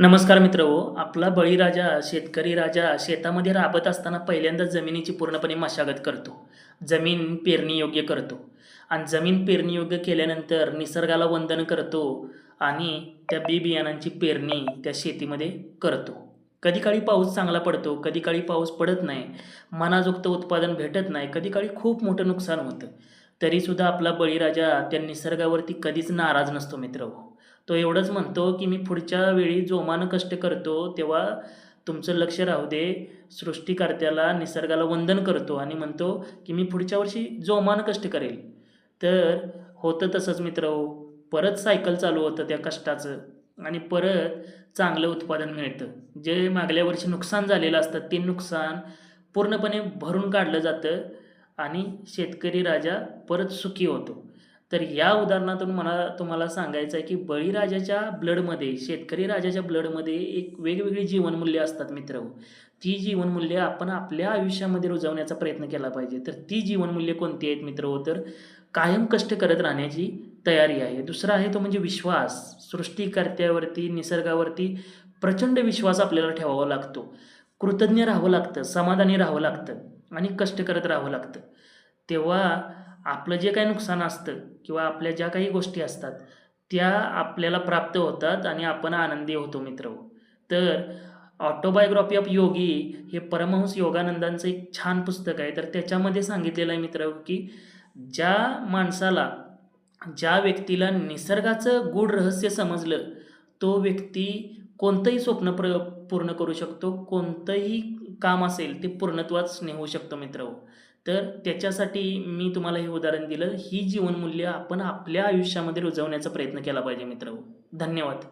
नमस्कार मित्र हो आपला बळीराजा शेतकरी राजा शेतामध्ये राबत असताना पहिल्यांदा जमिनीची पूर्णपणे मशागत करतो. जमीन पेरणी योग्य करतो. आणि जमीन पेरणी योग्य केल्यानंतर निसर्गाला वंदन करतो आणि त्या बी बियाणांची पेरणी त्या शेतीमध्ये करतो. कधी काळी पाऊस चांगला पडतो कधी काळी पाऊस पडत नाही मनाजोगतं उत्पादन भेटत नाही कधी काळी खूप मोठं नुकसान होतं. तरीसुद्धा आपला बळीराजा त्या निसर्गावरती कधीच नाराज नसतो मित्र हो. तो एवढंच म्हणतो की मी पुढच्या वेळी जोमानं कष्ट करतो तेव्हा तुमचं लक्ष राहू दे. सृष्टीकर्त्याला निसर्गाला वंदन करतो आणि म्हणतो की मी पुढच्या वर्षी जोमानं कष्ट करेल. तर होतं तसंच मित्र हो. परत सायकल चालू होतं त्या कष्टाचं आणि परत चांगलं उत्पादन मिळतं. जे मागल्या वर्षी नुकसान झालेलं असतं ते नुकसान पूर्णपणे भरून काढलं जातं आणि शेतकरी राजा परत सुखी होतो. तर या उदाहरणातून मला तुम्हाला सांगायचं आहे की बळीराजाच्या ब्लडमध्ये शेतकरी राजाच्या ब्लडमध्ये एक वेगवेगळी जीवनमूल्य असतात मित्र. ती जीवनमूल्य आपण आपल्या आयुष्यामध्ये रुजवण्याचा प्रयत्न केला पाहिजे. तर ती जीवनमूल्य कोणती आहेत मित्र हो? तर कायम कष्ट करत राहण्याची तयारी आहे. दुसरा आहे तो म्हणजे विश्वास. सृष्टीकर्त्यावरती निसर्गावरती प्रचंड विश्वास आपल्याला ठेवावा लागतो. कृतज्ञ राहावं लागतं समाधानी राहावं लागतं आणि कष्ट करत राहावं लागतं. तेव्हा आपलं जे काही नुकसान असतं किंवा आपल्या ज्या काही गोष्टी असतात त्या आपल्याला प्राप्त होतात आणि आपण आनंदी होतो मित्र. तर ऑटोबायोग्राफी ऑफ योगी हे परमहंस योगानंदांचं एक छान पुस्तक आहे. तर त्याच्यामध्ये सांगितलेलं आहे मित्र की ज्या माणसाला ज्या व्यक्तीला निसर्गाचं गूढ रहस्य समजलं तो व्यक्ती कोणतंही स्वप्न प्र पूर्ण करू शकतो. कोणतंही काम असेल ते पूर्णत्वाच नेऊ शकतो मित्र. तर त्याच्यासाठी मी तुम्हाला हे उदाहरण दिलं. ही जीवनमूल्य आपण आपल्या आयुष्यामध्ये रुजवण्याचा प्रयत्न केला पाहिजे मित्र धन्यवाद.